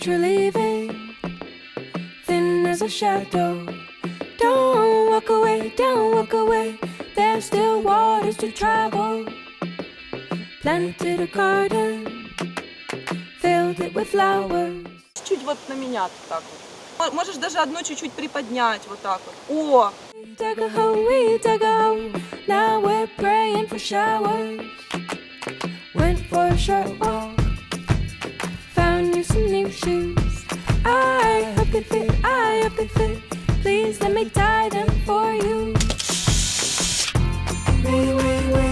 That you're leaving, thin as a shadow. Don't walk away, don't walk away. There's still waters to travel. Planted a garden, filled it with flowers. Чуть вот на меня так вот. Мо- Можешь даже одну чуть-чуть приподнять вот так вот. О, Dug a hole, we dug a hole. Now we're praying for showers. Went for a short walk. Some new shoes. I hope they fit, I hope they fit. Please let me tie them for you. We, we, we,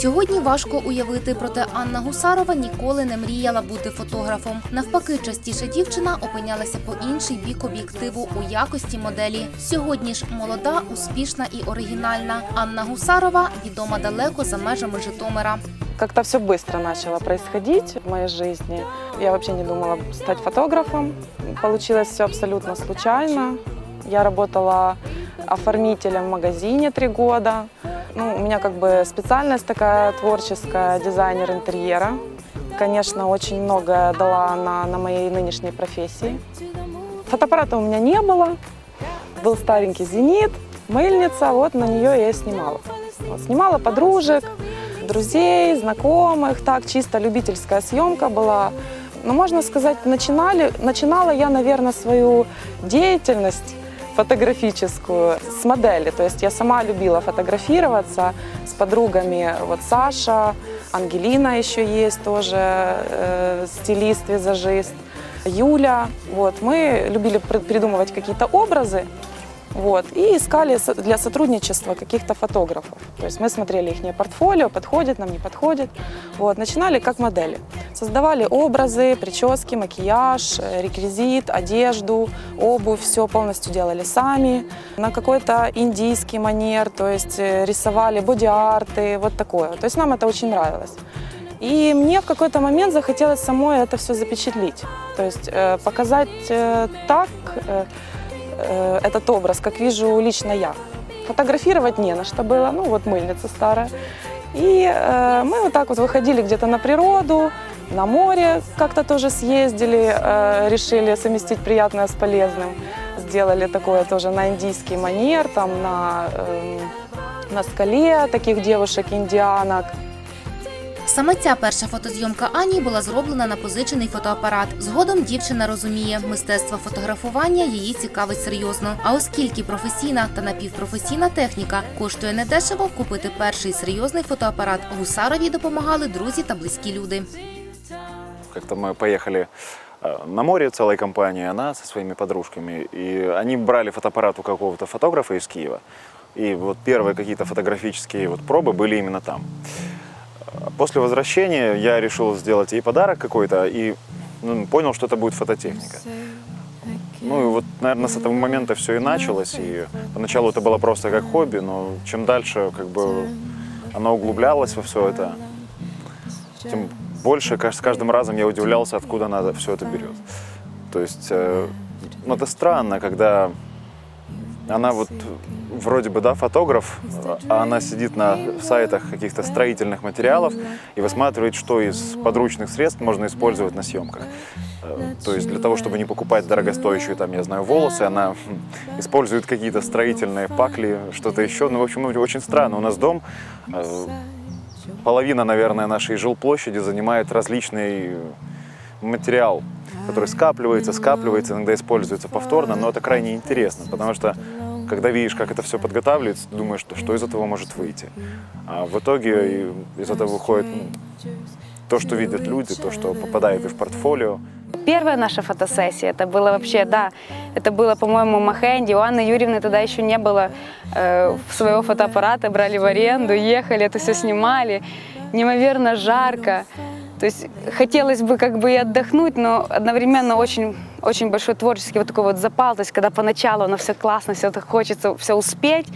Сьогодні важко уявити, проте Анна Гусарова ніколи не мріяла бути фотографом. Навпаки, частіше дівчина опинялася по інший бік об'єктиву у якості моделі. Сьогодні ж молода, успішна і оригінальна. Анна Гусарова відома далеко за межами Житомира. Как-то все быстро начало происходить в моей жизни. Я вообще не думала стать фотографом. Получилось все абсолютно случайно. Я работала оформителем в магазине три года. Ну, у меня как бы специальность такая творческая, дизайнер интерьера. Конечно, очень многое дала на, на моей нынешней профессии. Фотоаппарата у меня не было. Был старенький «Зенит», мыльница, вот на нее я и снимала. Вот, снимала подружек, друзей, знакомых, так, чисто любительская съемка была. Ну, можно сказать, начинали, начинала я, наверное, свою деятельность фотографическую с модели. То есть я сама любила фотографироваться с подругами. Вот Саша, Ангелина еще есть тоже, э, стилист, визажист, Юля. Вот. Мы любили при- придумывать какие-то образы, вот, и искали для сотрудничества каких-то фотографов. То есть мы смотрели их портфолио, подходит нам, не подходит. Вот, начинали как модели. Создавали образы, прически, макияж, э, реквизит, одежду, обувь, все полностью делали сами. На какой-то индийский манер, то есть э, рисовали боди-арты, вот такое. То есть нам это очень нравилось. И мне в какой-то момент захотелось самой это все запечатлить. То есть э, показать э, так, э, э, этот образ, как вижу лично я. Фотографировать не на что было, ну вот мыльница старая. И э, мы вот так вот выходили где-то на природу, на море как-то тоже съездили, э, решили совместить приятное с полезным. Сделали такое тоже на индийский манер, там на, эм, на скале таких девушек-индианок. Саме ця перша фотозйомка Ані була зроблена на позичений фотоапарат. Згодом дівчина розуміє, мистецтво фотографування її цікавить серйозно. А оскільки професійна та напівпрофесійна техніка коштує недешево, купити перший серйозний фотоапарат Гусарові допомагали друзі та близькі люди. Как-то мы поехали э, на море целой компанией, она со своими подружками. И они брали фотоаппарат у какого-то фотографа из Киева. И вот первые какие-то фотографические вот пробы были именно там. После возвращения я решил сделать ей подарок какой-то и ну, понял, что это будет фототехника. Ну и вот, наверное, с этого момента все и началось. И поначалу это было просто как хобби, но чем дальше как бы оно углублялось во все это, тем больше с каждым разом я удивлялся, откуда она все это берет. То есть, э, ну, это странно, когда она вот вроде бы, да, фотограф, а она сидит на сайтах каких-то строительных материалов и высматривает, что из подручных средств можно использовать на съемках. Э, То есть для того, чтобы не покупать дорогостоящие, там, я знаю, волосы, она хм, использует какие-то строительные пакли, что-то еще. Ну, в общем, ну, очень странно. У нас дом, э, половина, наверное, нашей жилплощади занимает различный материал, который скапливается, скапливается, иногда используется повторно, но это крайне интересно, потому что когда видишь, как это все подготавливается, ты думаешь, что, что из этого может выйти. А в итоге из этого выходит ну, то, что видят люди, то, что попадает и в портфолио. Первая наша фотосессия, это было вообще, да, это было, по-моему, в Махенде. У Анны Юрьевны тогда еще не было э, своего фотоаппарата, брали в аренду, ехали, это все снимали. Неимоверно жарко. То есть хотелось бы как бы и отдохнуть, но одновременно очень, очень большой творческий вот такой вот запал. То есть когда поначалу оно все классно, все так хочется, все успеть.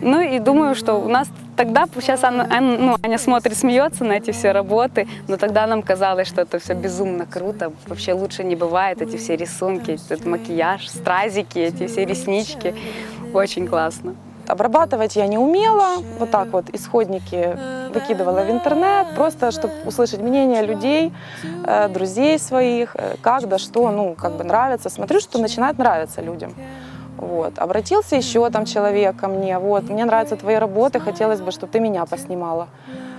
Ну и думаю, что у нас тогда, сейчас Анна, Ан- ну, Аня смотрит, смеется на эти все работы, но тогда нам казалось, что это все безумно круто. Вообще лучше не бывает, эти все рисунки, этот макияж, стразики, эти все реснички. Очень классно. Обрабатывать я не умела, вот так вот исходники выкидывала в интернет, просто чтобы услышать мнение людей, э, друзей своих, э, как да что, ну, как бы нравится. Смотрю, что начинает нравиться людям. Вот. Обратился еще там человек ко мне, вот, мне нравятся твои работы, хотелось бы, чтобы ты меня поснимала.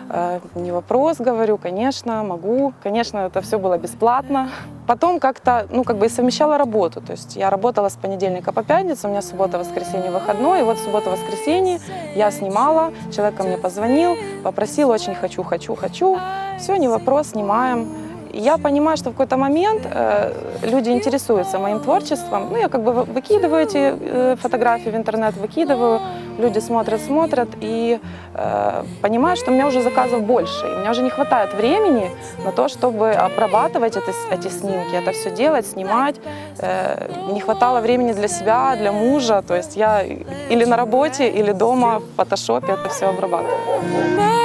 Э, Не вопрос, говорю, конечно, могу. Конечно, это все было бесплатно. Потом как-то, ну, как бы и совмещала работу. То есть я работала с понедельника по пятницу, у меня суббота, воскресенье выходной. И вот суббота, воскресенье я снимала, человек ко мне позвонил, попросил, очень хочу, хочу, хочу. Все, не вопрос, снимаем. Я понимаю, что в какой-то момент э, люди интересуются моим творчеством. Ну, я как бы вы- выкидываю эти э, фотографии в интернет, выкидываю, люди смотрят, смотрят, и э, понимаю, что у меня уже заказов больше. И у меня уже не хватает времени на то, чтобы обрабатывать это, эти снимки, это все делать, снимать. Э, не хватало времени для себя, для мужа. То есть я или на работе, или дома в фотошопе это все обрабатываю.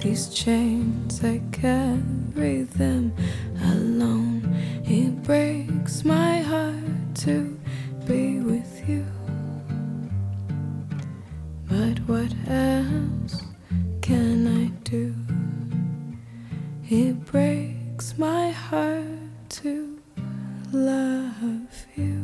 These chains, I carry them alone. It breaks my heart to be with you. But what else can I do? It breaks my heart to love you.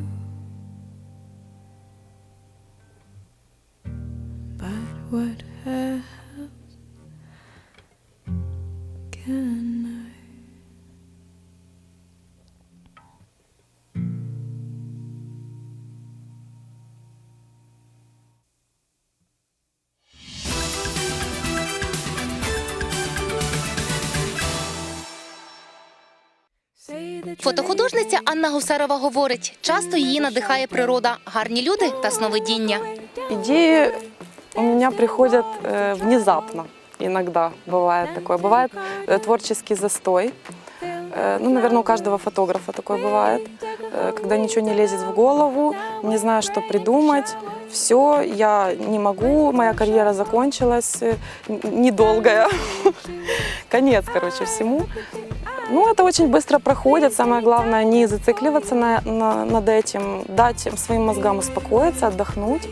Фотохудожниця Анна Гусарова говорить, часто її надихає природа, гарні люди та сновидіння. Идеи у меня приходят э, внезапно. Иногда бывает такое. Бывает э, творческий застой. Э, ну, наверное, у каждого фотографа такое бывает. Э, когда ничего не лезет в голову, не знаю, что придумать. Все, я не могу, моя карьера закончилась, э, н- недолгая. Конец, короче, всему. Ну, это очень быстро проходит. Самое главное не зацикливаться на, на- над этим, дать своим мозгам успокоиться, отдохнуть.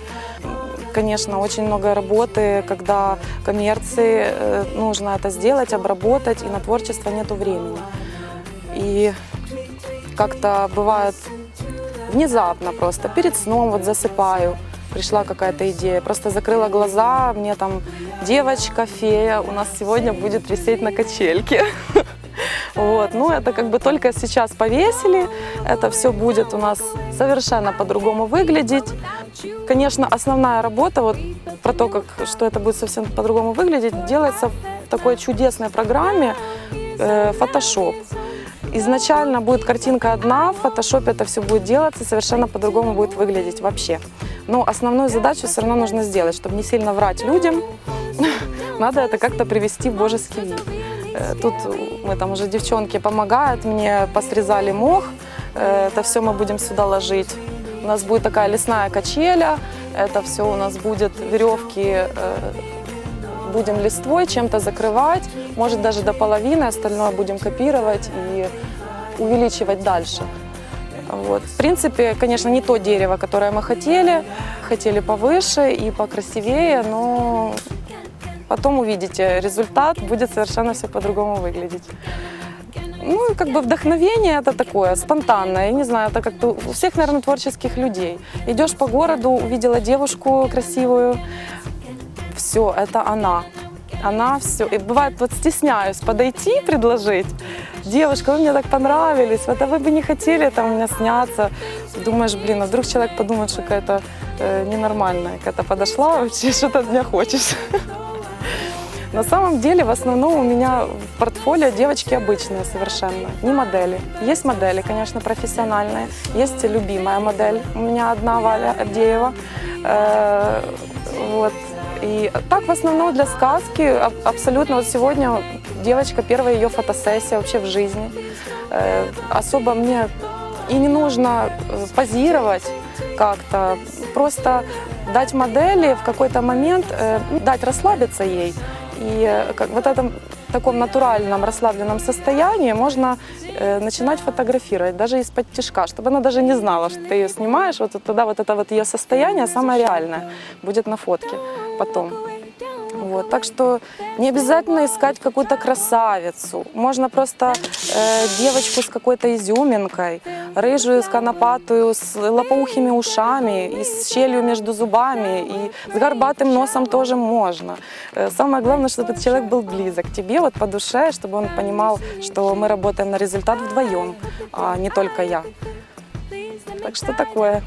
Конечно, очень много работы, когда коммерции э, нужно это сделать, обработать, и на творчество нету времени. И как-то бывает внезапно просто, перед сном вот засыпаю, пришла какая-то идея, просто закрыла глаза, мне там девочка, фея у нас сегодня будет висеть на качельке. Вот, ну это как бы только сейчас повесили, это все будет у нас совершенно по-другому выглядеть. Конечно, основная работа вот про то, как, что это будет совсем по-другому выглядеть, делается в такой чудесной программе э, Photoshop. Изначально будет картинка одна, в фотошопе это все будет делаться, совершенно по-другому будет выглядеть вообще. Но основную задачу все равно нужно сделать, чтобы не сильно врать людям. Надо это как-то привести в божеский вид. Э, Тут мы там уже девчонки помогают, мне посрезали мох, Э, это все мы будем сюда ложить. У нас будет такая лесная качеля, это все у нас будет веревки, э, будем листвой чем-то закрывать, может даже до половины, остальное будем копировать и увеличивать дальше. Вот. В принципе, конечно, не то дерево, которое мы хотели. Хотели повыше и покрасивее, но потом увидите, результат будет совершенно все по-другому выглядеть. Ну, как бы вдохновение это такое, спонтанное. Я не знаю, это как-то у всех, наверное, творческих людей. Идешь по городу, увидела девушку красивую, все, это она. Она все. И бывает, вот стесняюсь подойти, предложить. Девушка, вы мне так понравились, вот а вы бы не хотели там у меня сняться. Думаешь, блин, а вдруг человек подумает, что какая-то э, ненормальная, какая-то подошла, вообще что-то от меня хочешь. На самом деле, в основном у меня в портфолио девочки обычные совершенно, не модели. Есть модели, конечно, профессиональные, есть любимая модель. У меня одна Валя Авдеева. Э, Вот. И так в основном для сказки аб- абсолютно. Вот сегодня девочка, первая ее фотосессия вообще в жизни. Э, Особо мне и не нужно э, позировать как-то. Просто дать модели в какой-то момент, э, дать расслабиться ей. И э, как, вот этом таком натуральном расслабленном состоянии можно э, начинать фотографировать, даже из-под тяжка, чтобы она даже не знала, что ты ее снимаешь. Вот тогда вот это вот ее состояние самое реальное будет на фотке потом. Вот, так что не обязательно искать какую-то красавицу. Можно просто э, девочку с какой-то изюминкой, рыжую, с конопатую, с лопоухими ушами, и с щелью между зубами, и с горбатым носом тоже можно. Э, самое главное, чтобы этот человек был близок тебе, вот по душе, чтобы он понимал, что мы работаем на результат вдвоем, а не только я. Так что такое.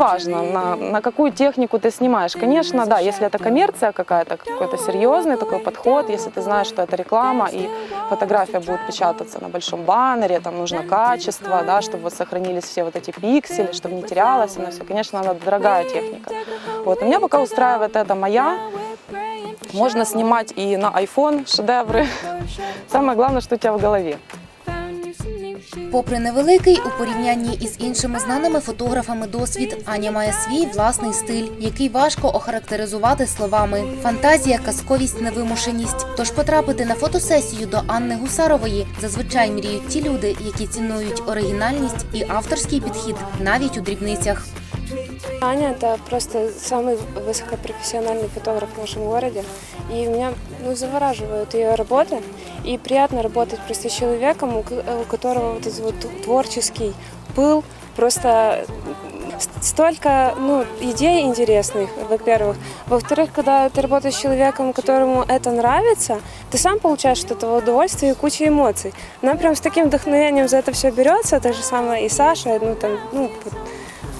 Неважно, на, на какую технику ты снимаешь. Конечно, да, если это коммерция какая-то, какой-то серьезный такой подход, если ты знаешь, что это реклама и фотография будет печататься на большом баннере, там нужно качество, да, чтобы вот сохранились все вот эти пиксели, чтобы не терялось она все. Конечно, она дорогая техника. Вот. Но меня пока устраивает это моя. Можно снимать и на iPhone шедевры. Самое главное, что у тебя в голове. Попри невеликий у порівнянні із іншими знаними фотографами досвід, Аня має свій власний стиль, який важко охарактеризувати словами. Фантазія, казковість, невимушеність. Тож потрапити на фотосесію до Анни Гусарової зазвичай мріють ті люди, які цінують оригінальність і авторський підхід навіть у дрібницях. Аня – это просто самый высокопрофессиональный фотограф в нашем городе. И меня ну, завораживают ее работы. И приятно работать просто с человеком, у ко- у которого вот этот вот творческий пыл. Просто столько ну, идей интересных, во-первых. Во-вторых, когда ты работаешь с человеком, которому это нравится, ты сам получаешь от этого удовольствие и кучу эмоций. Она прям с таким вдохновением за это все берется, та же самая и Саша, ну там, ну,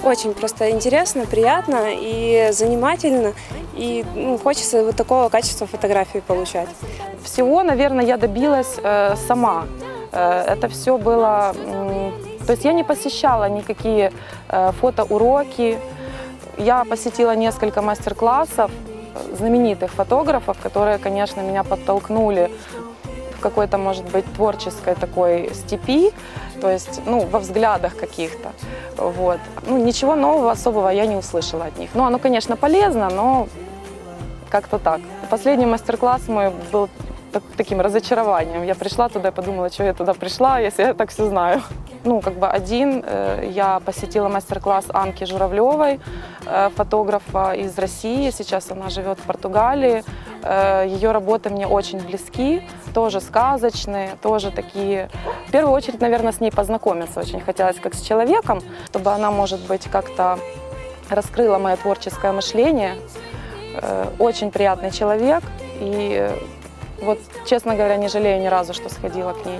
очень просто интересно, приятно и занимательно. И ну, хочется вот такого качества фотографии получать. Всего, наверное, я добилась э, сама. Э, это все было... м, то есть я не посещала никакие э, фотоуроки. Я посетила несколько мастер-классов э, знаменитых фотографов, которые, конечно, меня подтолкнули какой-то, может быть, творческой такой степи, то есть, ну, во взглядах каких-то. Вот. Ну, ничего нового особого я не услышала от них. Ну, оно, конечно, полезно, но как-то так. Последний мастер-класс мой был так- таким разочарованием. Я пришла туда и подумала, что я туда пришла, если я так все знаю. Ну, как бы один, э, я посетила мастер-класс Анки Журавлевой, э, фотографа из России. Сейчас она живет в Португалии. Э, Ее работы мне очень близки, тоже сказочные, тоже такие. В первую очередь, наверное, с ней познакомиться очень хотелось, как с человеком, чтобы она, может быть, как-то раскрыла мое творческое мышление. Очень приятный человек. И вот, честно говоря, не жалею ни разу, что сходила к ней.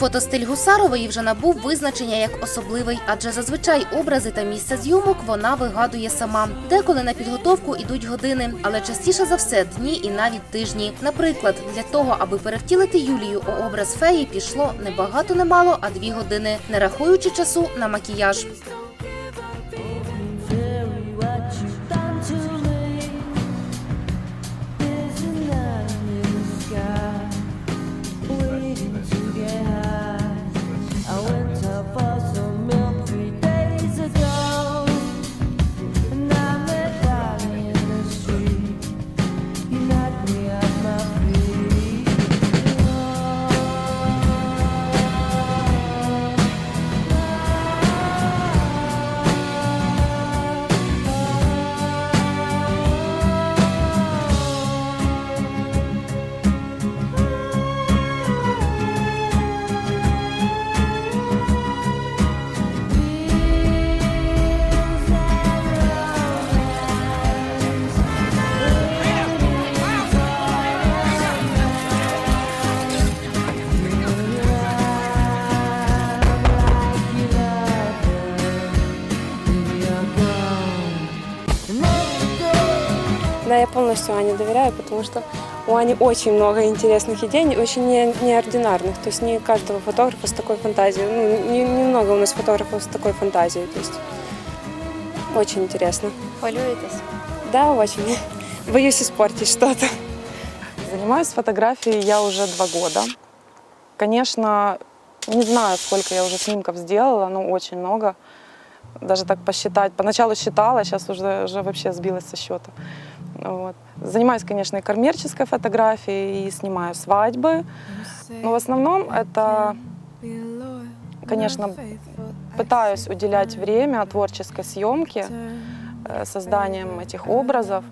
Фотостиль Гусарової вже набув визначення як особливий, адже зазвичай образи та місця зйомок вона вигадує сама. Деколи на підготовку ідуть години, але частіше за все дні і навіть тижні. Наприклад, для того, аби перевтілити Юлію у образ феї, пішло не багато, не мало, а дві години, не рахуючи часу на макіяж. Доверяю, потому что у Ани очень много интересных идей, очень не- неординарных. То есть не каждого фотографа с такой фантазией. Ну, не- немного у нас фотографов с такой фантазией. То есть очень интересно. Хвилюєтесь? Да, очень. Боюсь испортить что-то. Занимаюсь фотографией я уже два года. Конечно, не знаю, сколько я уже снимков сделала, но очень много. Даже так посчитать. Поначалу считала, сейчас уже, уже вообще сбилась со счета. Вот. Занимаюсь, конечно, и коммерческой фотографией, и снимаю свадьбы. Но в основном это, конечно, пытаюсь уделять время творческой съемке, э, созданием этих образов,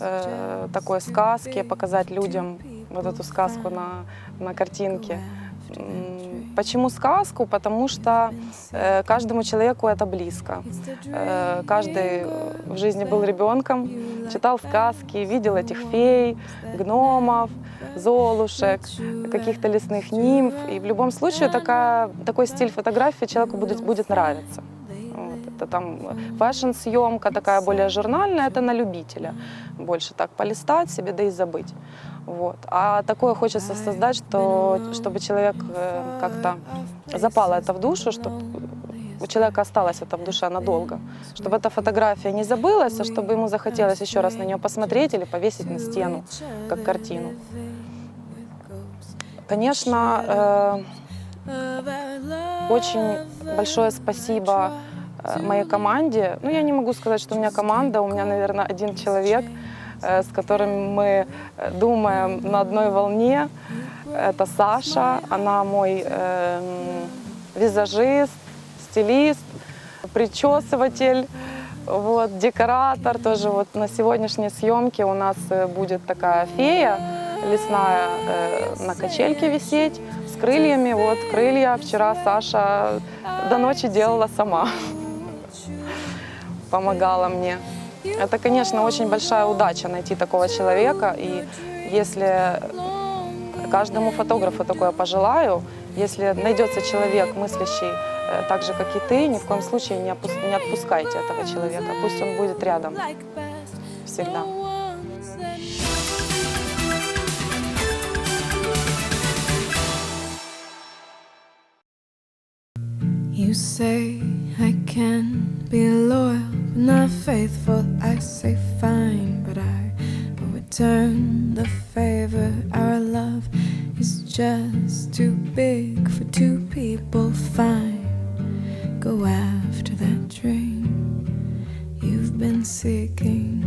э, такой сказки, показать людям вот эту сказку на, на картинке. Почему сказку? Потому что э, каждому человеку это близко. Э, каждый в жизни был ребенком, читал сказки, видел этих фей, гномов, золушек, каких-то лесных нимф. И в любом случае такая, такой стиль фотографии человеку будет, будет нравиться. Вот. Это там фэшн-съемка такая более журнальная, это на любителя. Больше так полистать себе, да и забыть. Вот. А такое хочется создать, что, чтобы человек э, как-то запало это в душу, чтобы у человека осталось это в душе надолго. Чтобы эта фотография не забылась, а чтобы ему захотелось еще раз на нее посмотреть или повесить на стену, как картину. Конечно, э, очень большое спасибо э, моей команде. Ну, я не могу сказать, что у меня команда, у меня, наверное, один человек, с которым мы э, думаем на одной волне. Это Саша, она мой э, м, визажист, стилист, причесыватель, вот, декоратор. Тоже вот на сегодняшней съемке у нас э, будет такая фея лесная э, на качельке висеть с крыльями. Вот крылья вчера Саша до ночи делала сама, помогала мне. Это, конечно, очень большая удача найти такого человека. И если каждому фотографу такое пожелаю, если найдется человек, мыслящий э, так же, как и ты, ни в коем случае не, опус- не отпускайте этого человека. Пусть он будет рядом всегда. You say I can be loyal, but not faithful. I say fine, but I will return the favor. Our love is just too big for two people. Fine, go after that dream you've been seeking.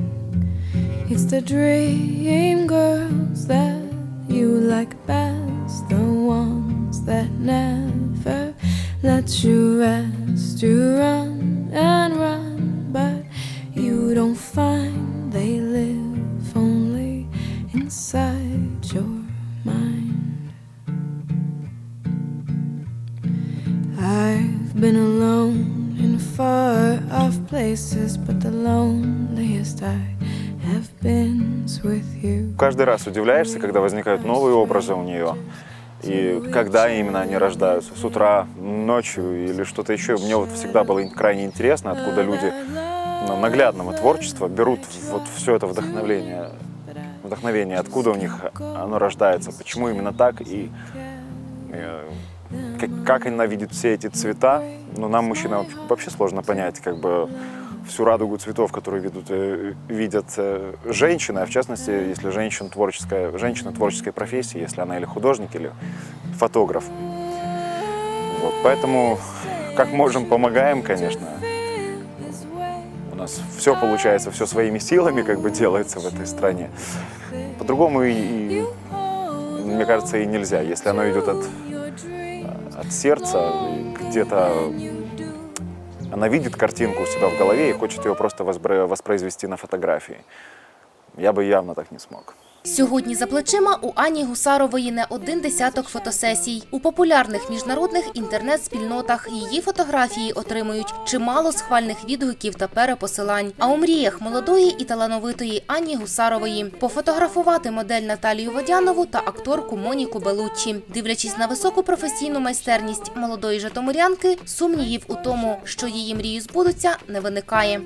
It's the dream girls that you like best, the ones that never let you rest. You run and run, but you don't find they live only inside your mind. I've been alone in far off places, but the loneliest I have been's with you. Каждый раз удивляешься, когда возникают новые образы у нее. И когда именно они рождаются, с утра, ночью или что-то еще. Мне вот всегда было крайне интересно, откуда люди ну, наглядного творчества берут вот все это вдохновение, вдохновение, откуда у них оно рождается, почему именно так? И э, как, как она видит все эти цвета. Ну, нам, мужчинам, вообще сложно понять, как бы всю радугу цветов, которые видят, э, видят э, женщины, а в частности, если женщина творческая, женщина творческой профессии, если она или художник, или фотограф. Вот, поэтому, как можем, помогаем, конечно. У нас все получается, все своими силами как бы делается в этой стране. По-другому и, и, мне кажется, и нельзя. Если оно идет от, от сердца, где-то она видит картинку у себя в голове и хочет ее просто воспроизвести на фотографии. Я бы явно так не смог. Сьогодні за плечима у Ані Гусарової не один десяток фотосесій. У популярних міжнародних інтернет-спільнотах її фотографії отримують чимало схвальних відгуків та перепосилань. А у мріях молодої і талановитої Ані Гусарової пофотографувати модель Наталію Водянову та акторку Моніку Белуччі. Дивлячись на високу професійну майстерність молодої житомирянки, сумнівів у тому, що її мрії збудуться, не виникає.